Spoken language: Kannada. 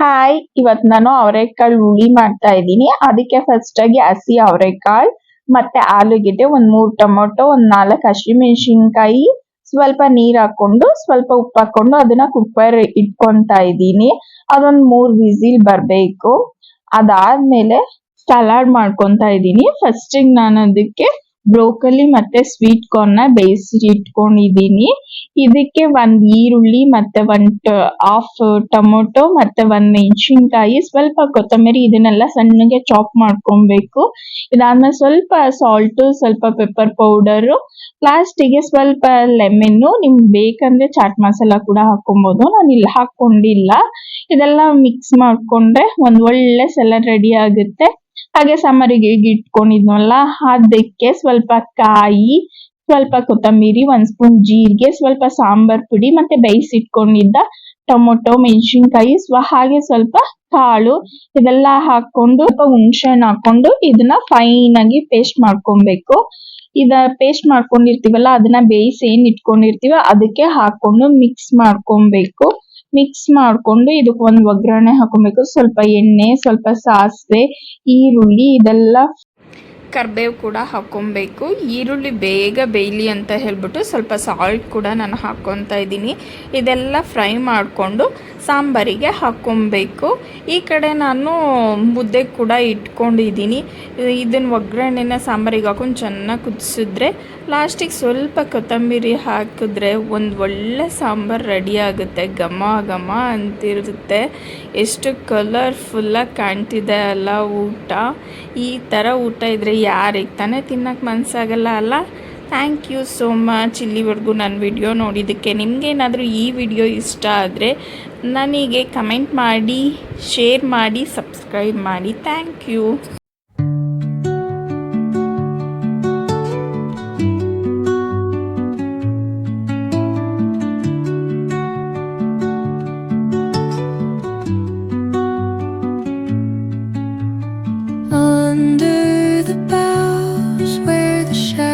ಹಾಯ್, ಇವತ್ ನಾನು ಅವರೆಕಾಳು ಹುಳಿ ಮಾಡ್ತಾ ಇದ್ದೀನಿ. ಅದಕ್ಕೆ ಫಸ್ಟ್ ಆಗಿ ಹಸಿ ಅವರೆಕಾಳು, ಮತ್ತೆ ಆಲೂಗೆಡ್ಡೆ, ಒಂದ್ ಮೂರ್ ಟೊಮೊಟೊ, ಒಂದ್ ನಾಲ್ಕು ಹಸಿಮೆಣಸಿನಕಾಯಿ, ಸ್ವಲ್ಪ ನೀರ್ ಹಾಕೊಂಡು, ಸ್ವಲ್ಪ ಉಪ್ಪು ಹಾಕೊಂಡು ಅದನ್ನ ಕುಕ್ಕರ್ ಇಟ್ಕೊಂತಾ ಇದ್ದೀನಿ. ಅದೊಂದ್ ಮೂರ್ ವಿಸಿಲ್ ಬರ್ಬೇಕು. ಅದಾದ್ಮೇಲೆ ಸಲಾಡ್ ಮಾಡ್ಕೊಂತಾ ಇದ್ದೀನಿ. ಫಸ್ಟ್ ನಾನು ಅದಕ್ಕೆ ಬ್ರೋಕೊಲಿ ಮತ್ತೆ ಸ್ವೀಟ್ ಕಾರ್ನ್ನ ಬೇಯಿಸಿ ಇಟ್ಕೊಂಡಿದೀನಿ ಇದಕ್ಕೆ ಒಂದ್ ಈರುಳ್ಳಿ ಮತ್ತೆ ಒಂದ್ ಹಾಫ್ ಟೊಮೊಟೊ ಮತ್ತೆ ಒಂದ್ ಮೆಣಸಿನಕಾಯಿ, ಸ್ವಲ್ಪ ಕೊತ್ತಂಬರಿ ಇದನ್ನೆಲ್ಲ ಸಣ್ಣಗೆ ಚಾಪ್ ಮಾಡ್ಕೊಬೇಕು. ಇದಾದ್ಮೇಲೆ ಸ್ವಲ್ಪ ಸಾಲ್ಟ್ ಸ್ವಲ್ಪ ಪೆಪ್ಪರ್ ಪೌಡರ್ ಲಾಸ್ಟಿಗೆ ಸ್ವಲ್ಪ ಲೆಮನ್ ನಿಮ್ಗೆ ಬೇಕಂದ್ರೆ ಚಾಟ್ ಮಸಾಲ ಕೂಡ ಹಾಕೊಬಹುದು ನಾನು ಇಲ್ಲಿ ಹಾಕೊಂಡಿಲ್ಲ ಇದೆಲ್ಲ ಮಿಕ್ಸ್ ಮಾಡ್ಕೊಂಡ್ರೆ ಒಂದ್ ಒಳ್ಳೆ ಸಲಾಡ್ ರೆಡಿ ಆಗುತ್ತೆ. ಹಾಗೆ ಸಾಂಬಾರಿಗೆ ಇಟ್ಕೊಂಡಿದ್ನಲ್ಲ, ಅದಕ್ಕೆ ಸ್ವಲ್ಪ ಕಾಯಿ, ಸ್ವಲ್ಪ ಕೊತ್ತಂಬರಿ, ಒಂದ್ ಸ್ಪೂನ್ ಜೀರಿಗೆ, ಸ್ವಲ್ಪ ಸಾಂಬಾರ್ ಪುಡಿ, ಮತ್ತೆ ಬೇಯಿಸಿಟ್ಕೊಂಡಿದ್ದ ಟೊಮೊಟೊ, ಮೆಣಸಿನಕಾಯಿ ಹಾಗೆ ಸ್ವಲ್ಪ ಕಾಳು ಇದೆಲ್ಲ ಹಾಕೊಂಡು ಸ್ವಲ್ಪ ಹುಣಸೆ ಹಾಕೊಂಡು ಇದನ್ನ ಫೈನ್ ಆಗಿ ಪೇಸ್ಟ್ ಮಾಡ್ಕೊಬೇಕು. ಇದ ಪೇಸ್ಟ್ ಮಾಡ್ಕೊಂಡಿರ್ತೀವಲ್ಲ, ಅದನ್ನ ಬೇಯಿಸಿ ಏನ್ ಇಟ್ಕೊಂಡಿರ್ತೀವ ಅದಕ್ಕೆ ಹಾಕೊಂಡು ಮಿಕ್ಸ್ ಮಾಡ್ಕೊಬೇಕು. ಮಿಕ್ಸ್ ಮಾಡ್ಕೊಂಡು ಇದಕ್ಕೆ ಒಂದು ಒಗ್ಗರಣೆ ಹಾಕೊಬೇಕು. ಸ್ವಲ್ಪ ಎಣ್ಣೆ ಸ್ವಲ್ಪ ಸಾಸಿವೆ ಈರುಳ್ಳಿ ಇದೆಲ್ಲ ಕರ್ಬೇವು ಕೂಡ ಹಾಕೊಬೇಕು. ಈರುಳ್ಳಿ ಬೇಗ ಬೇಯಲಿ ಅಂತ ಹೇಳ್ಬಿಟ್ಟು ಸ್ವಲ್ಪ ಸಾಲ್ಟ್ ಕೂಡ ನಾನು ಹಾಕ್ಕೊತಾ ಇದ್ದೀನಿ. ಇದೆಲ್ಲ ಫ್ರೈ ಮಾಡಿಕೊಂಡು ಸಾಂಬಾರಿಗೆ ಹಾಕ್ಕೊಬೇಕು ಈ ಕಡೆ ನಾನು ಮುದ್ದೆ ಕೂಡ ಇಟ್ಕೊಂಡಿದ್ದೀನಿ. ಇದನ್ನು ಒಗ್ಗರಣೆನ ಸಾಂಬಾರಿಗೆ ಹಾಕೊಂಡು ಚೆನ್ನಾಗಿ ಕುದಿಸಿದ್ರೆ ಲಾಸ್ಟಿಗೆ ಸ್ವಲ್ಪ ಕೊತ್ತಂಬರಿ ಹಾಕಿದ್ರೆ ಒಂದು ಒಳ್ಳೆ ಸಾಂಬಾರು ರೆಡಿ ಆಗುತ್ತೆ. ಘಮ ಘಮ ಅಂತಿರುತ್ತೆ. ಎಷ್ಟು ಕಲರ್ಫುಲ್ಲಾಗಿ ಕಾಣ್ತಿದೆ ಅಲ್ಲ ಊಟ. ಈ ಥರ ಊಟ ಇದ್ದರೆ ಯಾರಿಗೆ ತಾನೇ ತಿನ್ನೋಕ್ಕೆ ಮನಸ್ಸಾಗಲ್ಲ ಅಲ್ಲ? ಥ್ಯಾಂಕ್ ಯು ಸೋ ಮಚ್ ಇಲ್ಲಿವರೆಗೂ ನನ್ನ ವಿಡಿಯೋ ನೋಡಿದ್ದಕ್ಕೆ ನಿಮಗೇನಾದರೂ ಈ ವಿಡಿಯೋ ಇಷ್ಟ ಆದರೆ ನನಗೆ ಕಮೆಂಟ್ ಮಾಡಿ ಶೇರ್ ಮಾಡಿ ಸಬ್ಸ್ಕ್ರೈಬ್ ಮಾಡಿ. Thank you under About.